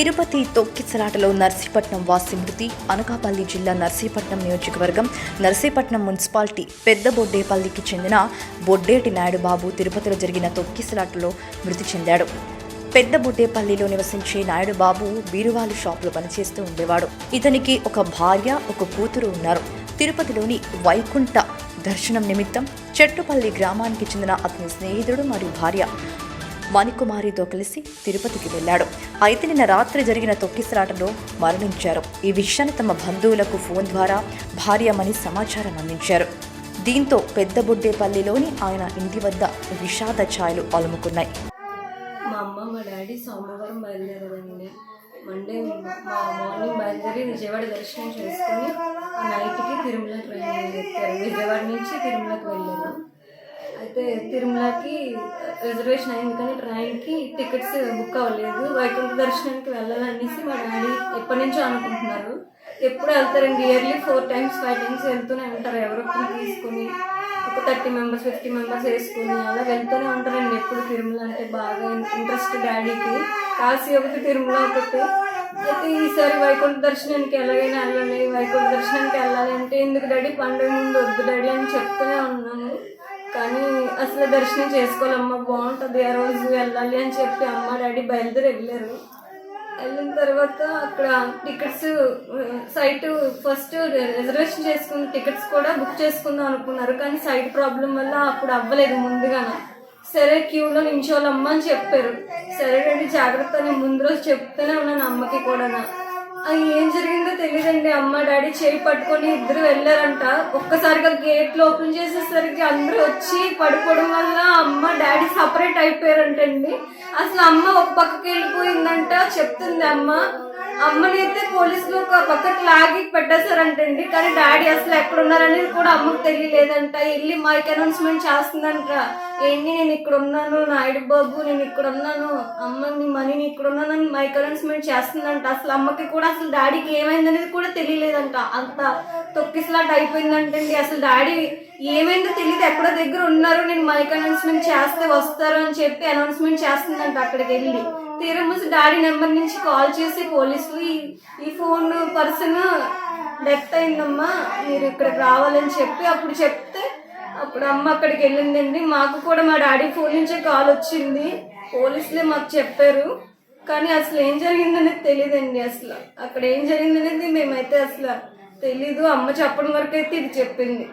తిరుపతి తొక్కిసలాటలో నర్సీపట్నం వాసి మృతి. అనకాపల్లి జిల్లా నర్సీపట్నం నియోజకవర్గం నర్సీపట్నం మున్సిపాలిటీ పెద్ద బొడ్డేపల్లికి చెందిన బొడ్డేటి నాయుడు బాబు తిరుపతిలో జరిగిన తొక్కిసలాటలో మృతి చెందాడు. పెద్ద బొడ్డేపల్లిలో నివసించే నాయుడు బాబు బీరువాలు షాపులో పనిచేస్తూ ఉండేవాడు. ఇతనికి ఒక భార్య ఒక కూతురు ఉన్నారు. తిరుపతిలోని వైకుంఠ దర్శనం నిమిత్తం చెట్టుపల్లి గ్రామానికి చెందిన అతని స్నేహితుడు మరియు భార్య మణికుమారితో కలిసి తిరుపతికి వెళ్ళాడు అయితే నిన్న రాత్రి జరిగిన తొక్కిసలాటలో మరణించారు. ఈ విషయాన్ని తమ బంధువులకు ఫోన్ ద్వారా భార్యమని సమాచారం అందించారు. దీంతో పెద్ద బుడ్డేపల్లిలోని ఆయన ఇంటి వద్ద విషాద ఛాయలు అలుముకున్నాయి. మా అమ్మ మా డాడీ సోమవారం బయలుదేరదండి మండే మా మార్నింగ్ బయలుదేరి విజయవాడ దర్శనం చేసుకొని నైట్కి తిరుమలకి వెళ్ళారు విజయవాడ నుంచి తిరుమలకి వెళ్ళారు. అయితే తిరుమలకి రిజర్వేషన్ అయింది కానీ ట్రైన్కి టికెట్స్ బుక్ అవ్వలేదు. వైకుంఠ దర్శనానికి వెళ్ళాలనేసి మా డాడీ ఎప్పటి నుంచో అనుకుంటున్నారు. ఎప్పుడు వెళ్తారండి? Yearly four times five times వెళ్తూనే ఉంటారు. ఎవరో తీసుకుని తీసుకొని ఒక థర్టీ మెంబర్స్ ఫిఫ్టీ మెంబర్స్ వేసుకుని అలా వెళ్తూనే ఉంటారండి ఎప్పుడు తిరుమల అంటే బాగా ఇంట్రెస్ట్ డాడీకి. కాశీ ఒకటి తిరుమల ఒకటి. అయితే ఈసారి వైకుంఠ దర్శనానికి ఎలాగైనా వెళ్ళాలి. వైకుంఠ దర్శనానికి వెళ్ళాలి అంటే ఎందుకు డాడీ? పండుగ ముందు వద్దు డాడీ అని చెప్తూనే ఉన్నాను. కానీ అసలు దర్శనం చేసుకోవాలమ్మ బాగుంటుంది ఆ రోజు వెళ్ళాలి అని చెప్పి అమ్మ డాడీ బయలుదేరి వెళ్ళారు. వెళ్ళిన తర్వాత అక్కడ టికెట్స్ సైట్ ఫస్ట్ రిజర్వేషన్ చేసుకున్న టికెట్స్ కూడా బుక్ చేసుకుందాం అనుకున్నారు కానీ సైట్ ప్రాబ్లం వల్ల అప్పుడు అవ్వలేదు ముందుగానే. సరే క్యూలో నించోవాలమ్మ అని చెప్పారు. సరే రండి జాగ్రత్త అని ముందు రోజు చెప్తూనే ఉన్నాను అమ్మకి కూడా అది ఏం జరిగిందో తెలియదు అమ్మ డాడీ చేయి పట్టుకొని ఇద్దరు వెళ్ళారంట. ఒక్కసారిగా గేట్లు ఓపెన్ చేసేసరికి అందరూ వచ్చి పడుకోవడం వల్ల అమ్మ డాడీ సపరేట్ అయిపోయారంటండి. అసలు అమ్మ ఒక పక్కకి వెళ్ళిపోయిందంట చెప్తుంది అమ్మ. అమ్మనైతే పోలీసులు ఒక పక్కకి లాగి పెట్టేశారంటండి. కానీ డాడీ అసలు ఎక్కడ ఉన్నారనేది కూడా అమ్మకు తెలియలేదంట. వెళ్ళి మైక్ అనౌన్స్మెంట్ చేస్తుందంట. ఏంటి నేను ఇక్కడ ఉన్నాను నాయుడు బాబు నేను ఇక్కడ ఉన్నాను అమ్మ నీ మనీ నేను ఇక్కడ ఉన్నానని మైక్ అనౌన్స్మెంట్ చేస్తుందంట. అసలు అమ్మకి కూడా అసలు డాడీకి ఏమైందనేది కూడా తెలియలేదంట. అంత తొక్కిసలాట్ అయిపోయిందంటండి. అసలు డాడీ ఏమైందో తెలియదు ఎక్కడో దగ్గర ఉన్నారు. నేను మైక్ అనౌన్స్మెంట్ చేస్తే వస్తారు అని చెప్పి అనౌన్స్మెంట్ చేస్తుందంట అక్కడికి వెళ్ళి. తీరా డాడీ నెంబర్ నుంచి కాల్ చేసి పోలీసులు ఈ ఈ ఫోన్ పర్సన్ డెత్ అయిందమ్మా మీరు ఇక్కడికి రావాలని చెప్పి అప్పుడు చెప్తే అప్పుడు అమ్మ అక్కడికి వెళ్ళిందండి. మాకు కూడా మా డాడీ ఫోన్ నుంచే కాల్ వచ్చింది. పోలీసులే మాకు చెప్పారు. కానీ అసలు ఏం జరిగిందనేది తెలియదండి అసలు. అక్కడ ఏం జరిగిందనేది మేమైతే అసలు తెలీదు. అమ్మ చెప్పడం వరకు అయితే ఇది చెప్పింది.